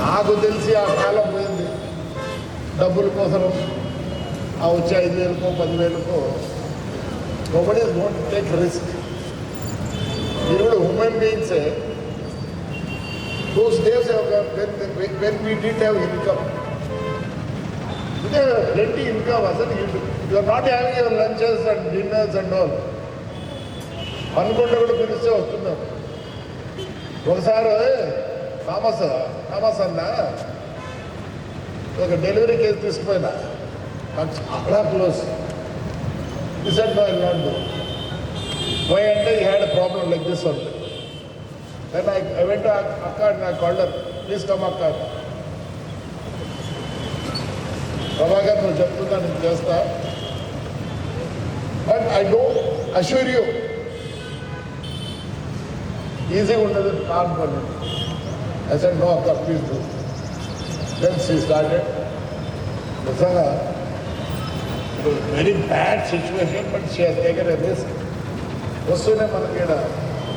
నాకు తెలిసి ఆ కాలం పోయింది. డబ్బుల కోసం ఆ వచ్చే ఐదు వేలకో పదివేలకో నోబడి డోంట్ టేక్ రిస్క్ మీరు కూడా human బీయింగ్సే those days when we did have income ఇదే ప్lenty ఇన్కమ్ అసలు you are not having your lunches and dinners and all అనుకుంటే కూడా పిలిస్తే వస్తున్నారు. ఒకసారి థామస్ థామస్ అన్న ఒక డెలివరీ కేసు తీసుకుపోయినా. నాకు చాలా క్లోజ్. డిసైడ్ నో ఇలాంటి వై అంటే ఈ had problem like this one then I I వెంట అక్క నా కాల్డర్ ప్లీజ్ కమ్ అక్క. ప్రభాకర్ నువ్వు చెప్తున్నా నేను చేస్తా. But I don't assure you ఈజీగా ఉండదు. కాదు పని ఐ సెడ్ నో అక్క please do then see started నిజంగా very bad situation but she has taken a risk వస్తూనే మనకి ఇక్కడ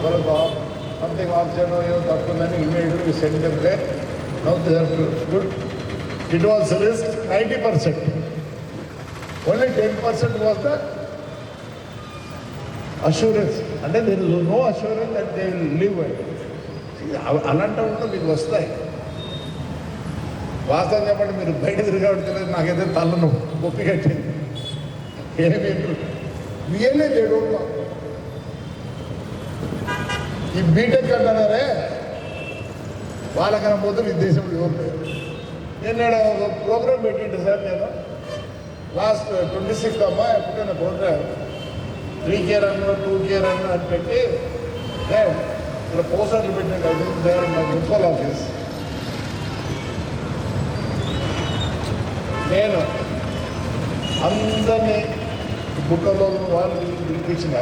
వాళ్ళకు సంథింగ్ ఆప్షన్ ఏదో తప్పుందని immediately send they now good it was risk ninety percent only ten percent was the assurance అంటే there is no assurance that they will అలాంటివి కూడా మీకు వస్తాయి. వాస్తవం చెప్పండి మీరు బయట తిరగబడతలేదు నాకైతే తలను గొప్పి కట్టింది. ఏమీ రియల్లీ దే ఈ బీటెక్ అంటున్నారే వాళ్ళకన్నా పోతే ఈ దేశంలో ఎవరు లేరు. నేను ఒక ప్రోగ్రామ్ పెట్టిండు సార్ నేను. లాస్ట్ ట్వంటీ సిక్స్త్ అమ్మా ఎప్పుడైనా ప్రోగ్రామ్ త్రీ కేర్ అన్న టూ కేర్ అన్న అని పెట్టి ఇక్కడ పోస్టర్లు పెట్టిన my మున్సిపల్ ఆఫీస్. నేను అందరినీ బుక్కలో వాళ్ళు పిలిపించిన.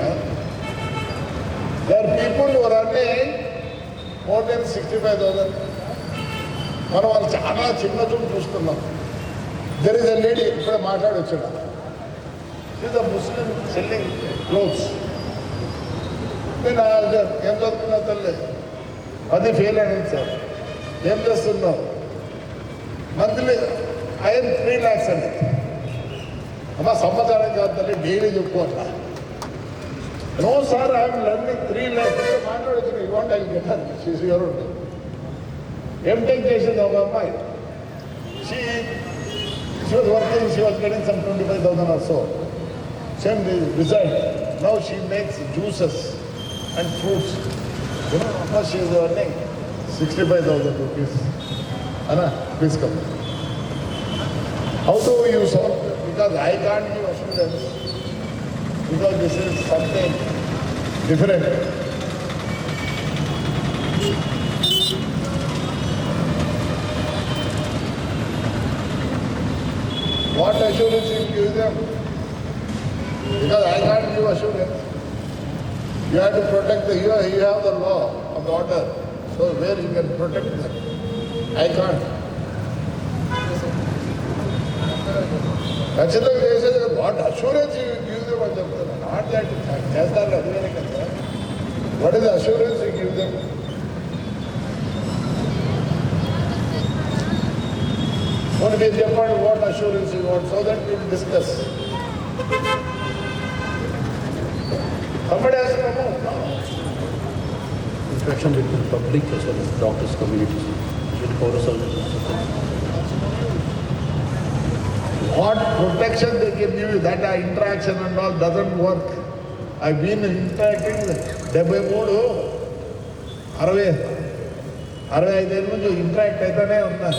There people ఎవరన్నీ more than sixty five thousand మనం వాళ్ళు చాలా చిన్న చూపు చూస్తున్నాం. దెర్ ఇస్ అ లేడీ ఇప్పుడే మాట్లాడొచ్చాడు. Is a Muslim selling clothes నేను అడిగాను, ఏం చదువుతున్నా తల్లి? అది ఫెయిల్ అయింది సార్. ఏం చేస్తున్నావు? మంత్లీ ఐఎన్ త్రీ ల్యాక్స్ అండి అమ్మ సంవత్సరం కాదు తల్లి డైలీ చెప్పు అట్లా. No sir I'm learning three lakhs మాట్లాడచ్చు ఇవ్వండి వాంట్ ఐ గెట్ గారు యువర్ ఎంటెక్ చేసింది ఒక అమ్మాయి. She she was working she was getting some twenty five thousand or so same result now she makes juices and fruits. You know how much she is earning? 65,000 rupees. Anna, please come. How do you solve? Because I can't give assurance. Because this is something different. What assurance you give them? Because I can't give assurance. You have to protect the, you have, you have the law of order. So where you can protect them? I can't. ఖచ్చితంగా చేసేది what assurance give them అని చెప్తాను not that చేస్తారు అది వేరే కదా what is assurance you give them పోనీ మీరు చెప్పండి what assurance you what so that will discuss Somebody has to come out. interaction between public as well as doctors, communities, with Pora services. What protection they can give you, that uh, interaction and all doesn't work. I've been interacting డెబ్బై మూడు అరవై అరవై ఐదేళ్ళ నుంచి interact అయితేనే ఉన్నా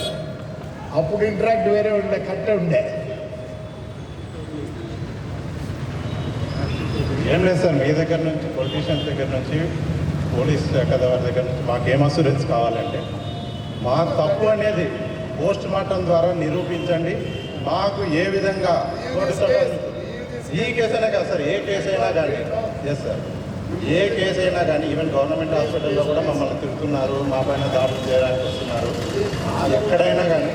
అప్పుడు interact వేరే ఉండే కట్టే ఉండే ఏం లేదు సార్ మీ దగ్గర నుంచి పొలిటీషియన్స్ దగ్గర నుంచి పోలీస్ శాఖ వారి దగ్గర నుంచి మాకేం అసూరెన్స్ కావాలంటే మా తప్పు అనేది పోస్ట్ మార్టం ద్వారా నిరూపించండి. మాకు ఏ విధంగా ఈ కేసు అయినా కాదు సార్ ఏ కేసు అయినా కానీ ఎస్ సార్ ఏ కేసు అయినా కానీ ఈవెన్ గవర్నమెంట్ హాస్పిటల్లో కూడా మమ్మల్ని తిడుతున్నారు మా పైన దాడులు చేయడానికి వస్తున్నారు. ఎక్కడైనా కానీ.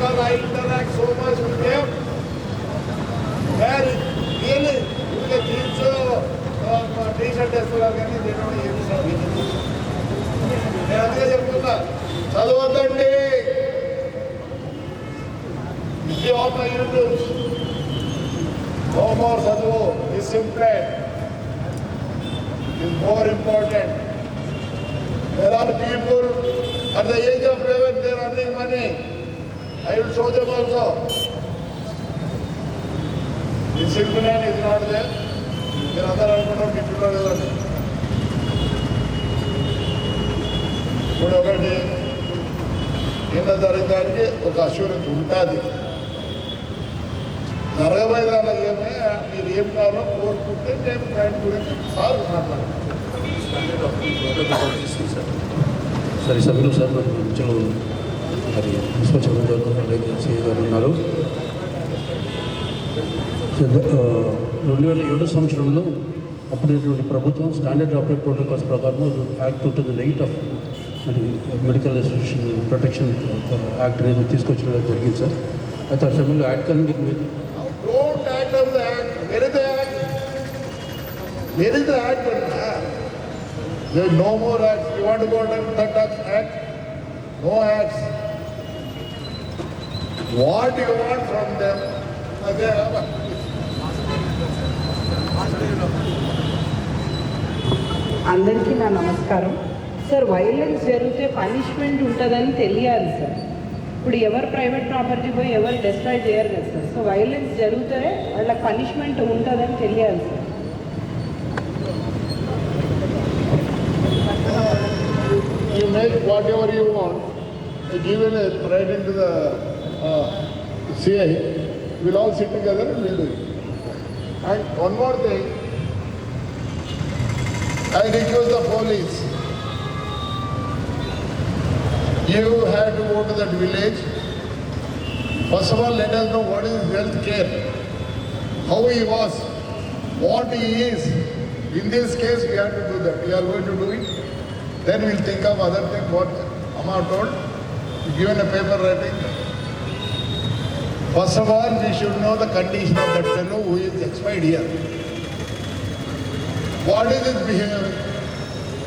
because I interact so much with them. Where really, you can teach t-shirt వేస్తున్నారు కానీ నేను ఏమి నేను అందుకే చెప్తున్నా చదవద్దండి. విద్య ఆఫ్ యూట్యూబ్ హోమోర్ చదువు. Is important is more important there are people at the age of eleven they're earning money I will show them also. Discipline is not there. మీరు అందరూ అనుకుంటారు మీ పిల్లలు లేదని. ఇప్పుడు ఒకటి నిన్న జరిగడానికి ఒక అష్యూరెన్స్ ఉంటుంది జరగబోయే మీరు ఏం కావాలో కోరుకుంటే నేను దాని గురించి సార్ మాట్లాడాను సరే సభ్యులు సార్ మరి మరి మున్సిపల్ ఉన్నారు రెండు వేల ఏడు సంవత్సరంలో అప్పుడేటువంటి ప్రభుత్వం స్టాండర్డ్ ఆపరేట్ ప్రోటోకాల్స్ ప్రకారం యాక్ట్ ఉంటుంది. ఎయిట్ ఆఫ్ మరి మెడికల్ అసోసియేషన్ ప్రొటెక్షన్ యాక్ట్ అనేది తీసుకొచ్చడం జరిగింది సార్. అయితే ఆ సమయంలో యాక్ట్ కానీ మీరు is the act, the act is no the act You want to go there no more No acts. What you want from them అదే అందరికీ నా నమస్కారం. సార్ వైలెన్స్ జరిగితే పనిష్మెంట్ ఉంటుందని తెలియాలి సార్. ఇప్పుడు ఎవరు ప్రైవేట్ ప్రాపర్టీ పోయి ఎవరు డిస్ట్రాయ్ చేయరు కదా సార్. సో వైలెన్స్ జరిగితే వాళ్ళకి పనిష్మెంట్ ఉంటుందని తెలియాలి sir. You make whatever you want, you give it right into the Uh, CI, we'll all sit together and we'll do it. And one more thing, I request the police, you have to go to that village. First of all, let us know what is health care, how he was, what he is. In this case, we have to do that. We are going to do it. Then we'll think of other thing, what Amma told, given a paper writing. First of all, we should know the condition of that fellow who is expired here. What is his behavior?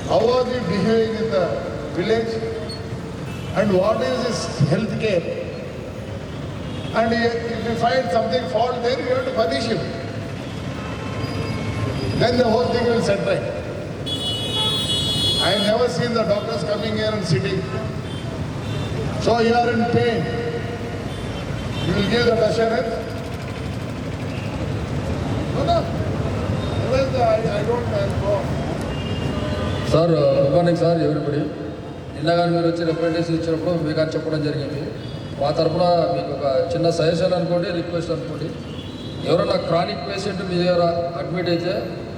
How was he behaving in the village? And what is his health care? And if we find something fault there, we have to punish him. Then the whole thing will set right. I have never seen the doctors coming here and sitting. So you are in pain. You will give that assurance? No, no. Otherwise, I, I don't go. Sir good morning sir everybody నిన్న కానీ మీరు వచ్చి representation ఇచ్చినప్పుడు మీకు అని చెప్పడం జరిగింది మా తరపున మీకు ఒక చిన్న సజెషన్ అనుకోండి రిక్వెస్ట్ అనుకోండి ఎవరైనా క్రానిక్ పేషెంట్ మీ దగ్గర అడ్మిట్ అయితే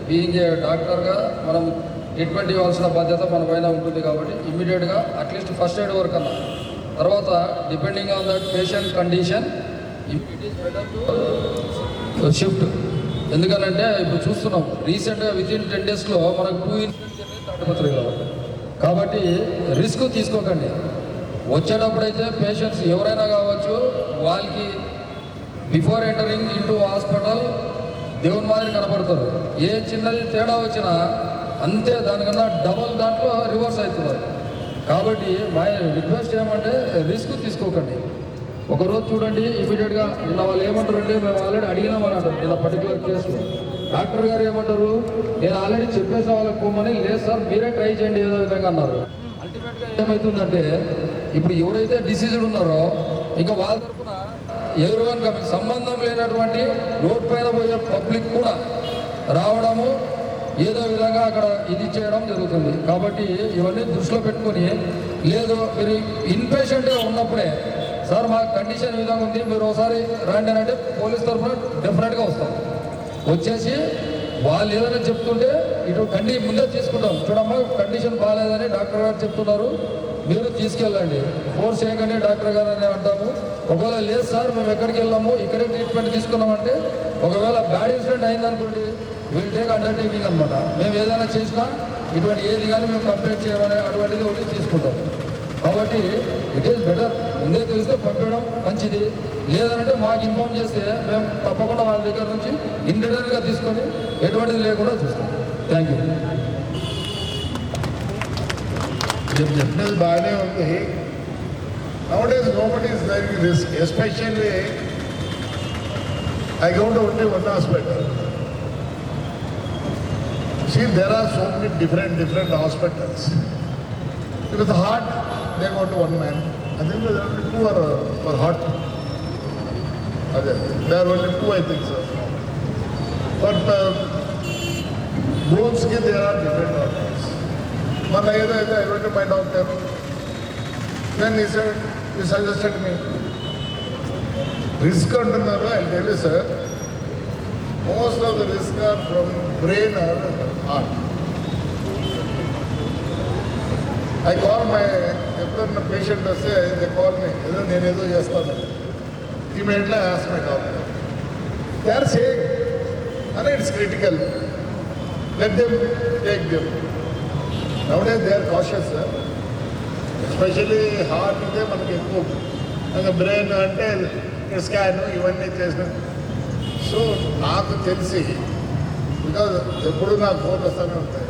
బీయింగ్ ఏ డాక్టర్గా మనం ట్రీట్మెంట్ ఇవ్వాల్సిన బాధ్యత మన పైన ఉంటుంది కాబట్టి ఇమ్మీడియట్గా అట్లీస్ట్ ఫస్ట్ ఎయిడ్ వరకు అన్న తర్వాత depending on that patient condition shift ఎందుకనంటే ఇప్పుడు చూస్తున్నాం రీసెంట్గా విత్ ఇన్ టెన్ డేస్లో మనకు టూ ఇన్సిడెంట్స్ కాబట్టి. రిస్క్ తీసుకోకండి. వచ్చేటప్పుడైతే పేషెంట్స్ ఎవరైనా కావచ్చు వాళ్ళకి బిఫోర్ ఎంటరింగ్ ఇంటూ హాస్పిటల్ దేవుని మాదిరి కనపడతారు. ఏ చిన్నది తేడా వచ్చినా అంతే దానికన్నా డబల్ దాంట్లో రివర్స్ అవుతున్నారు. కాబట్టి మా రిక్వెస్ట్ ఏమంటే రిస్క్ తీసుకోకండి. ఒకరోజు చూడండి ఇమీడియట్గా ఇలా వాళ్ళు ఏమంటారు అంటే మేము ఆల్రెడీ అడిగినామని అంటారు నిన్న పర్టికులర్ కేసులో డాక్టర్ గారు ఏమంటారు నేను ఆల్రెడీ చెప్పేసిన వాళ్ళకి పోమని లేదు సార్ మీరే ట్రై చేయండి ఏదో విధంగా అన్నారు. అల్టిమేట్గా ఏమవుతుందంటే ఇప్పుడు ఎవరైతే డిసీజ్డ్ ఉన్నారో ఇంకా వాళ్ళ తరఫున ఎవరివన్ సంబంధం లేనటువంటి రోడ్ పైన పోయే పబ్లిక్ కూడా రావడము ఏదో విధంగా అక్కడ ఇది చేయడం జరుగుతుంది. కాబట్టి ఇవన్నీ దృష్టిలో పెట్టుకొని లేదు మీరు ఇన్పేషెంట్గా ఉన్నప్పుడే సార్ మా కండిషన్ ఈ విధంగా ఉంది మీరు ఒకసారి రండి అని అంటే పోలీస్ తరఫున డెఫినెట్గా వస్తాం. వచ్చేసి వాళ్ళు ఏదైనా చెప్తుంటే ఇటు కండి ముందే తీసుకుంటాం. చూడమ్మా కండిషన్ బాగాలేదని డాక్టర్ గారు చెప్తున్నారు మీరు తీసుకెళ్ళండి. ఫోర్స్ చేయకండి డాక్టర్ గారు అని అంటాము. ఒకవేళ లేదు సార్ మేము ఎక్కడికి వెళ్ళాము ఇక్కడే ట్రీట్మెంట్ తీసుకున్నామంటే ఒకవేళ బ్యాడ్ ఇన్సిడెంట్ అయిందనుకోండి విల్ టేక్ అండర్టేకింగ్ అనమాట మేము ఏదైనా చేసినా ఇటువంటి ఏది కానీ మేము కంప్లైంట్ చేయమని అటువంటిది ఒకటి తీసుకుంటాం. కాబట్టి ఇట్ ఈస్ బెటర్ ముందే తెలిస్తే పంపడం మంచిది. లేదంటే మాకు ఇన్ఫార్మ్ చేస్తే మేము తప్పకుండా వాళ్ళ దగ్గర నుంచి ఇండివిజువల్గా తీసుకొని ఎటువంటిది లేకుండా చూస్తాం. థ్యాంక్ యూ మీరు చెప్పినది బాగానే ఉంది. Nowadays nobody is very risk especially I went only one hospital. See, there are so many different, different hospitals. With heart, they go to one man. I think there are only two are uh, for heart. Okay. There are only two, I think so. But uh, bones, ki, there are different doctors. One I I went to my doctor. Then he said, he suggested me. Risk అంటున్నారు I tell you sir most of the risk are from brain or heart I call my ఎప్పుడన్నా patient వస్తే they call me ఏదో నేను ఏదో చేస్తాను. Immediately as my doctor they are same అని it's critical let them take them nowadays they are cautious sir especially heart ఇదే మనకి ఎక్కువ. ఇంకా బ్రెయిన్ అంటే స్కాన్ ఇవన్నీ చేసిన సో నాకు తెలిసి బికాజ్ ఎప్పుడు నాకు ఫోన్ వస్తూనే ఉంటాయి.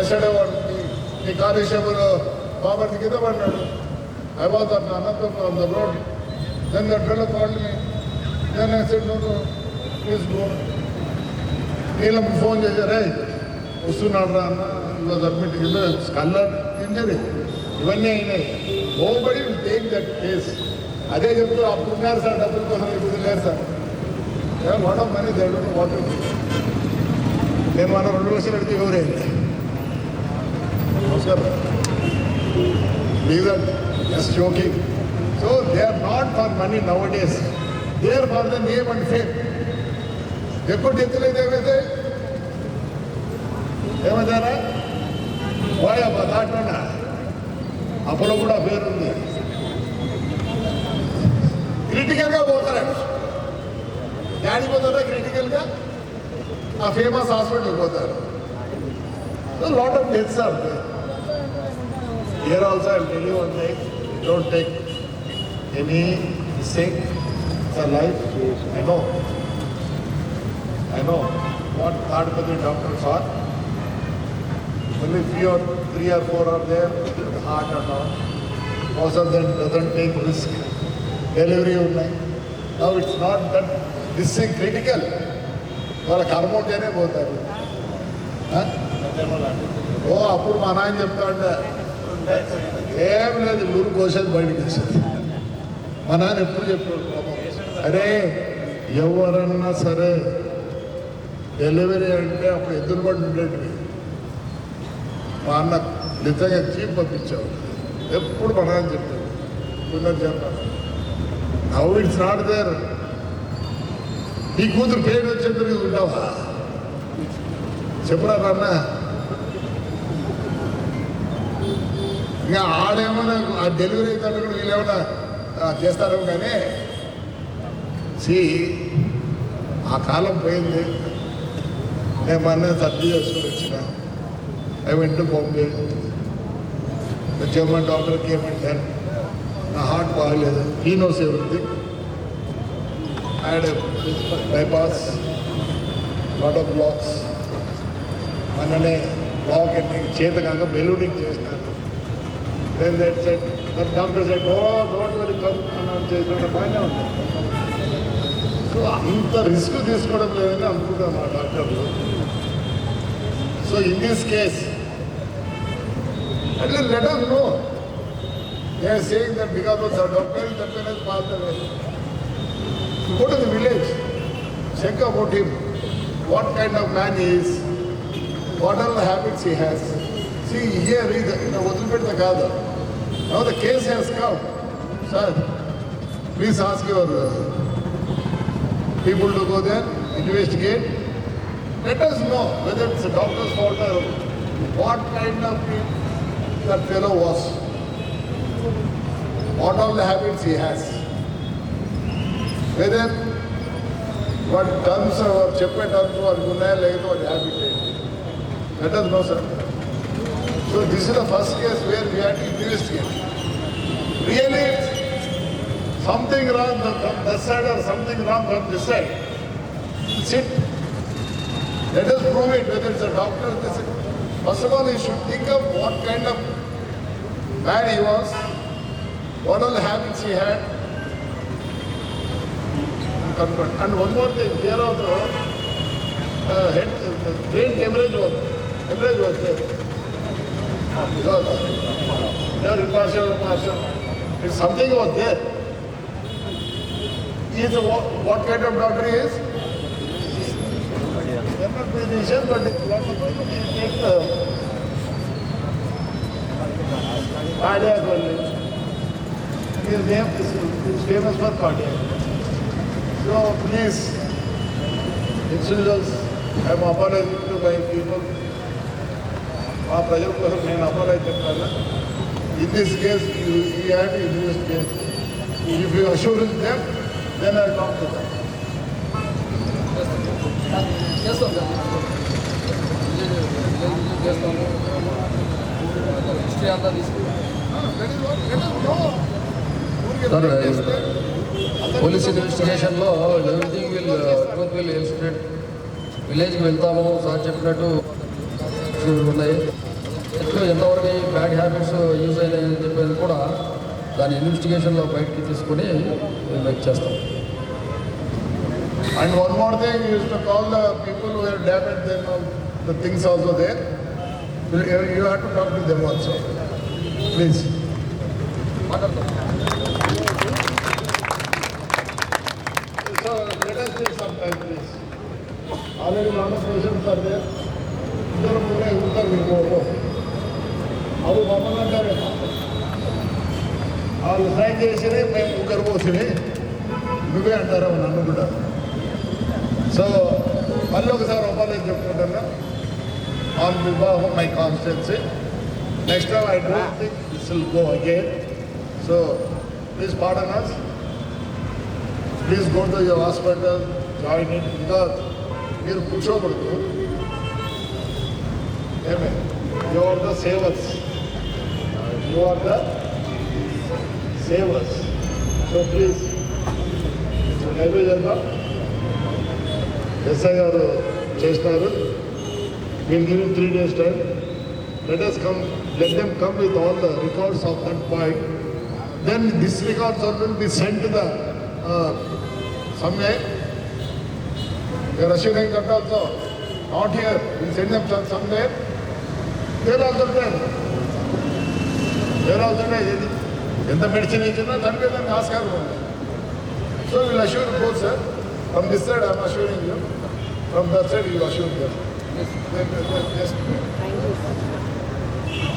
ఎస్టర్డే వాడికి ఈ కానిస్టేబుల్ బాబర్కి కింద పడినాడు I was Anantapur the road. Then that fellow called me then I said no please go నీళ్ళకి ఫోన్ చేశారే వస్తున్నాడు రా అన్న ఇవాళ అడ్మిట్ కల్లర్ ఇంజరీ. ఇవన్నీ అయినాయి. నోబడి టేక్ దట్ కేస్ అదే చెప్తూ అప్పుడు ఉన్నారు సార్ డబ్బుల కోసం ఇప్పుడు లేరు సార్. వాట్ ఆఫ్ మనీ దేడు వాట్ నేను మన. రెండు లక్షలు అడిగితే ఎవరైంది నమస్కారం. Leisure just joking so they are not for money nowadays they are for the name and fame ఎప్పుడు డెత్తులైతే ఏమైతే? ఏమవుతారా పోయా మా దాంట్లోనా? అప్పుడు కూడా పేరుంది. క్రిటికల్గా పోతారండి. యాడికి పోతారా క్రిటికల్గా ఆ ఫేమస్ హాస్పిటల్కి పోతారు lot of deaths are here also I tell you one thing don't take any sick for life I know I know what Tadpati doctors are. Only few or three or four are there, with heart and all. Most of them doesn't take risk. Delivery ఉన్నాయి. Now it's not that this ఈ critical వాళ్ళ కర్మంటేనే పోతారు. ఓ అప్పుడు మా నాయన చెప్తా ఏం లేదు ఊరు కోసేది బయటకు వచ్చేది మా నాన్న ఎప్పుడు చెప్పాడు అరే ఎవరన్నా సరే డెలివరీ అంటే అప్పుడు ఎదురుబడి ఉండేటివి. మా అన్న నిజంగా చీప్ పంపించావు ఎప్పుడు మన నాన్న చెప్పాడు పునర్జన్మ నవ్ ఇట్స్ నాట్ దేర్ నీ కూతురు పేరు వచ్చేందుకు ఉంటావా? చెప్పరా నాన్న. ఇంకా ఆడేమన్నా ఆ డెలివరీ అవుతాడు కూడా వీళ్ళేమన్నా ఆ, చేస్తారేమో కానీ సి ఆ కాలం పోయింది. నేను అన్న సర్ది చేసుకుని వచ్చిన. ఐ వెంట బాంబే వచ్చేమని డాక్టర్కి ఏమంటారు నా హార్ట్ బాగలేదు. ఈ నోస్ had and bypass lot of blocks మొన్ననే బ్లాక్ అన్ని చేత కాక బెలూనింగ్ చేస్తారు. Then that set that doctor set oh don't very come అని చేసిన బాగానే ఉంది. సో అంత రిస్క్ తీసుకోవడం లేదని అనుకుంటాం మా డాక్టర్లు. సో ఇన్ దిస్ కేస్ అట్లా let know know. They are saying that doctor of the doctor Go to the village, check about him, what kind of man he is, what are the habits he has. See, here is the Uttar Gada. Now the case has come. Sir, please ask your uh, people to go there, investigate. Let us know whether it's a doctor's fault or what kind of that fellow was. What all the habits he has. Whether what terms or చెప్పే terms వారికి ఉన్నాయా లేదో వాటి habit ఏంటి let us know sir. So this is the first case where we have to investigate. Really, something wrong from this side or something wrong from this side. Sit. Let us prove it, whether it's a doctor. This First of all, he should think of what kind of man he was, what all the habits confront. And one more thing, here also, uh, head, the train hemorrhage was, hemorrhage was there. Because they are impartial. If something was there, he is a, what, what kind of doctor he is? General physician, but what he take the cardiac. His name is, is famous for cardiac. So please, individuals, I am apologizing to my people. మా ప్రజల కోసం నేను apology చెప్తాను. In this case you have to investigate if you assurance them then I talk to them history అంతా తీసుకుంటాం police ఇన్వెస్టిగేషన్లో everything will truth will illustrate విలేజ్కి వెళ్తాము సార్ చెప్పినట్టు ఉన్నాయి ఎట్లు ఎంతవరకు బ్యాడ్ హ్యాబిట్స్ యూజ్ అయినాయని చెప్పేది కూడా దాని ఇన్వెస్టిగేషన్లో బయటికి తీసుకొని మేక్ చేస్తాం And one more thing, you used to call the people who have damaged them, all the things also there. You you have to talk to them also. Please. మాట్లాడతాం So let us take some time, please. Already lot of patients are there. ఇద్దరు ముగ్గురే ఉంటారు మీకు ఓ. అవి మమ్మల్ని అంటారు వాళ్ళు sign చేసినే మేము ముగ్గురు పోసినే నువ్వే అంటారు నన్ను కూడా సో మళ్ళీ ఒకసారి ఒప్పలేదు చెప్పుకుంటున్నా on behalf of my constituency next time I don't think this will go again so please pardon us please go to your hospital join in because మీరు కూర్చోకూడదు. ఏమే you are the savers you are the savers so please నైవేద్యంగా SI గారు చేసినారు will give three days time let us come let them come with all the records of that point then this records all will be sent to the uh, somewhere. They are assuring that also, not here, we send them some- somewhere. They ఎంత medicine ఇచ్చినా దానికి దానికి ఆస్కారం ఉంది. So will assure both sir from this side I'm assuring you from that side you assure there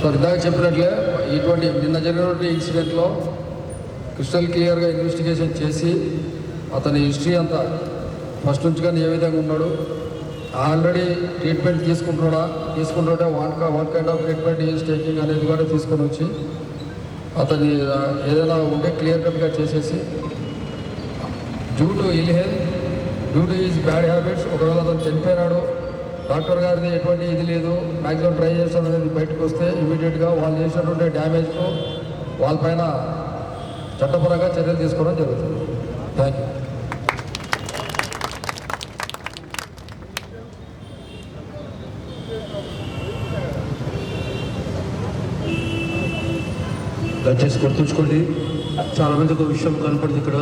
sir ఇందాక చెప్పినట్లే ఇటువంటి నిన్న జరిగినటువంటి ఇన్సిడెంట్లో క్రిస్టల్ క్లియర్గా ఇన్వెస్టిగేషన్ చేసి అతని హిస్టరీ అంతా ఫస్ట్ నుంచి కానీ ఏ విధంగా ఉన్నాడు ఆల్రెడీ ట్రీట్మెంట్ తీసుకుంటున్నాడా తీసుకుంటుంటే one one kind of treatment is taking అనేది కూడా తీసుకొని వచ్చి అతని ఏదైనా ఉంటే క్లియర్ కట్గా చేసేసి due to ill health due to is bad habits ఒకవేళ అతను చనిపోయినాడు డాక్టర్ గారిది ఎటువంటి ఇది లేదు మ్యాక్సిమం ట్రై చేస్తాను అనేది బయటకు వస్తే ఇమీడియట్గా వాళ్ళు చేసినటువంటి డ్యామేజ్కు వాళ్ళపైన చట్టపరంగా చర్యలు తీసుకోవడం జరుగుతుంది. థ్యాంక్ యూ దయచేసి గుర్తుంచుకోండి. చాలామంది ఒక విషయం కనపడింది ఇక్కడ.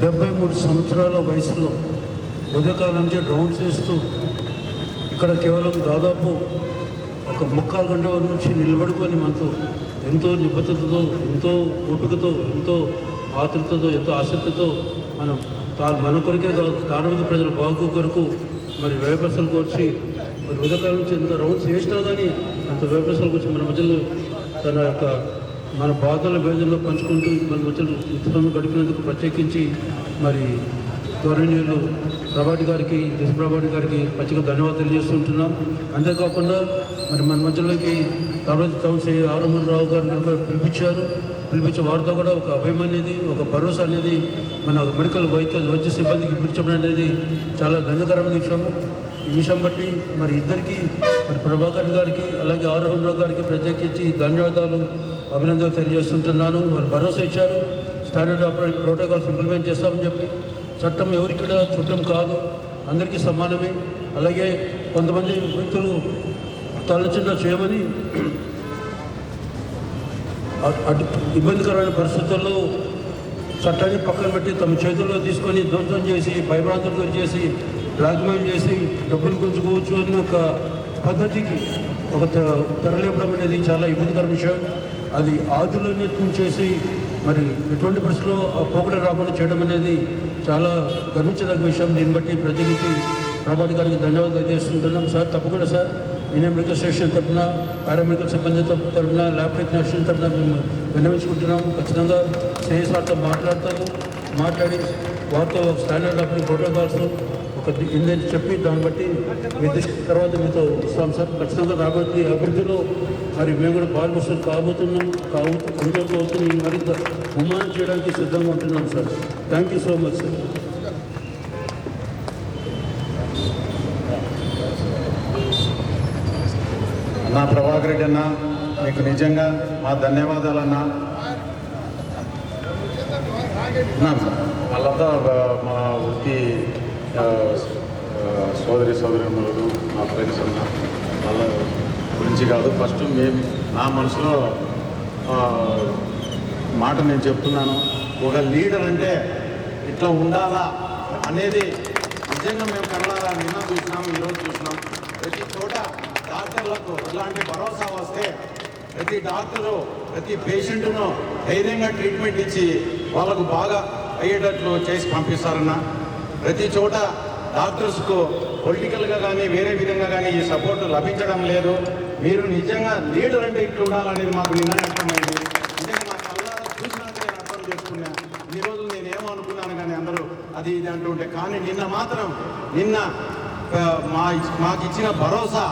డెబ్బై మూడు సంవత్సరాల వయసులో ఉదయకాలం నుంచి రౌండ్స్ వేస్తూ ఇక్కడ కేవలం దాదాపు ఒక ముక్కాలు గంట నుంచి నిలబడుకొని మనతో ఎంతో నిబద్ధతతో ఎంతో ఓపికతో ఎంతో ఆతృతతో ఎంతో ఆసక్తితో మనం తా మన కొరికే కాదు స్థానిక ప్రజల బాగు కొరకు మరి వేపసలు వచ్చి మరి ఉదయకాలం నుంచి ఎంత రౌండ్స్ వేసినా కానీ అంత వేపసలు వచ్చి మన మధ్యలో తన యొక్క మన బాధల వేదనలో పంచుకుంటూ మన మధ్యలో ఉత్సవం గడిపినందుకు ప్రత్యేకించి మరి గౌరవనీయులు ప్రభాటి గారికి ప్రభాటి గారికి పచ్చిగా ధన్యవాదాలు తెలియజేస్తుంటున్నాం. అంతేకాకుండా మరి మన మధ్యలోకి ప్రభాతి కౌన్సిల్ ఆరోమన్ రావు గారిని కూడా పిలిపించారు. పిలిపించే వారితో కూడా ఒక అభయం అనేది ఒక భరోసా అనేది మన మెడికల్ వైద్య వైద్య సిబ్బందికి పిలిచడం అనేది చాలా ధన్యకరమైన విషయము ఈ విషయం బట్టి మరి ఇద్దరికి మరి ప్రభాకర్ గారికి అలాగే ఆరోహన్ రావు గారికి ప్రత్యేకించి ధన్యవాదాలు. అభినందనలు తెలియజేస్తుంటున్నాను. మరి భరోసా ఇచ్చారు. స్టాండర్డ్ ఆపరేటింగ్ ప్రోటోకాల్స్ ఇంప్లిమెంట్ చేస్తామని చెప్పి. చట్టం ఎవరికి చుట్టం కాదు. అందరికీ సమానమే. అలాగే కొంతమంది వ్యక్తులు తలచిందా చేయమని అటు ఇబ్బందికరమైన పరిస్థితుల్లో చట్టాన్ని పక్కన పెట్టి తమ చేతుల్లో తీసుకొని ధ్వంసం చేసి భయభ్రాంతులు చేసి బ్లాక్మెయిల్ చేసి డబ్బులు గుంజుకోవచ్చు అనే ఒక పద్ధతికి ఒక త- తెరలేపడం అనేది చాలా ఇబ్బందికర విషయం. అది ఆదులని చేసి మరి ఎటువంటి పరిస్థితుల్లో ఆ పోకడ రాకుండా చేయడం అనేది చాలా గర్వించదగ్గ విషయం. దీన్ని బట్టి ప్రజలకి ప్రభాతి గారికి ధన్యవాదాలు తెలియజేస్తుంటున్నాం. సార్ తప్పకుండా సార్. ఇండియన్ మెడికల్ స్టేషన్ తరఫున పారామెడికల్ సిబ్బంది తరఫున ల్యాబ్ టెక్నీషియన్ తరఫున మేము విన్నవించుకుంటున్నాం. ఖచ్చితంగా స్నేహితులతో వారితో మాట్లాడతాము మాట్లాడి వారితో స్టాండర్డ్ ఆఫ్ ప్రోటోకాల్స్ ఇందని చెప్పి దాన్ని బట్టి నిర్దిష్ట తర్వాత మీతో వస్తాం సార్ ఖచ్చితంగా రాబోయే అభివృద్ధిలో మరి మేము కూడా పాల్గొస్తాం కాబోతున్నాం కావు అవుతుంది మరింత ఉమానం చేయడానికి సిద్ధంగా ఉంటున్నాం sir. Thank you so much sir అన్నా ప్రభాకర్ రెడ్డి అన్న మీకు నిజంగా మా ధన్యవాదాలు అన్న. వాళ్ళంతా మా వృత్తి సోదరి సోదరిములు మా ఫ్రెండ్స్ అన్న వాళ్ళ గురించి కాదు. ఫస్ట్ మేము నా మనసులో మాట నేను చెప్తున్నాను. ఒక లీడర్ అంటే ఇట్లా ఉండాలా అనేది నిజంగా మేము కనడాలా నిన్న చూసినాం ఈరోజు చూసినాం. ప్రతి చోట డాక్టర్లకు ఇలాంటి భరోసా వస్తే ప్రతి డాక్టరు ప్రతి పేషెంట్ను ధైర్యంగా ట్రీట్మెంట్ ఇచ్చి వాళ్ళకు బాగా అయ్యేటట్లు చేసి పంపిస్తారన్నా. ప్రతి చోట డాక్టర్స్కు పొలిటికల్గా కానీ వేరే విధంగా కానీ ఈ సపోర్ట్ లభించడం లేదు. మీరు నిజంగా లీడర్ అంటే ఇట్లా ఉండాలనేది మాకు నిన్న అర్థమైంది. నిజంగా నా కళ్ళారా చూసినాక నేను అర్థం చేసుకున్నా. ఈ రోజు నేను కానీ అందరూ అది ఇది అంటుంటే కానీ నిన్న మాత్రం నిన్న మా మాకు ఇచ్చిన భరోసా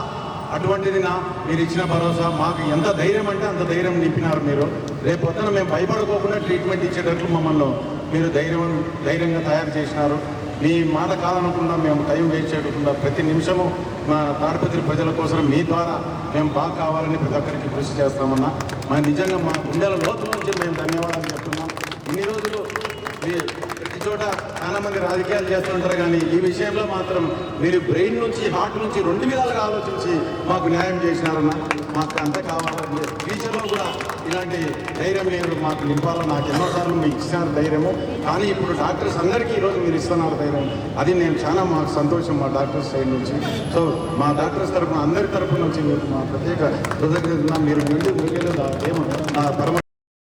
అటువంటిది నా మీరు ఇచ్చిన భరోసా మాకు ఎంత ధైర్యం అంటే అంత ధైర్యం నింపినారు మీరు. రేపు పొద్దున మేము భయపడుకోకుండా ట్రీట్మెంట్ ఇచ్చేటట్లు మమ్మల్ని మీరు ధైర్యం ధైర్యంగా తయారు చేసినారు. మీ మాట కాదనకుండా మేము టైం వేస్ట్ చేయకుండా ప్రతి నిమిషము మా తాడిపత్రి ప్రజల కోసం మీ ద్వారా మేము బాగా కావాలని ప్రతి ఒక్కరికి కృషి చేస్తామన్నా. మా నిజంగా మా గుండెల లోతు నుంచి మేము ధన్యవాదాలు చెప్తున్నాం. ఇన్ని రోజులు మీ చోట చాలా మంది రాజకీయాలు చేస్తుంటారు కానీ ఈ విషయంలో మాత్రం మీరు బ్రెయిన్ నుంచి హార్ట్ నుంచి రెండు విధాలుగా ఆలోచించి మాకు న్యాయం చేసినారన్న మాకు అంత కావాలని ఫ్యూచర్లో కూడా ఇలాంటి ధైర్యం మీరు మాకు నింపాలని నాకు ఎన్నోసార్లు మీకు ఇచ్చినారు ధైర్యము. కానీ ఇప్పుడు డాక్టర్స్ అందరికీ ఈరోజు మీరు ఇస్తున్నారు ధైర్యం. అది నేను చాలా మాకు సంతోషం మా డాక్టర్స్ సైడ్ నుంచి. సో మా డాక్టర్స్ తరఫున అందరి తరఫున నుంచి మీకు మా ప్రత్యేక కృతజ్ఞత మీరు నుండి ముందు ఏమో నా పరమ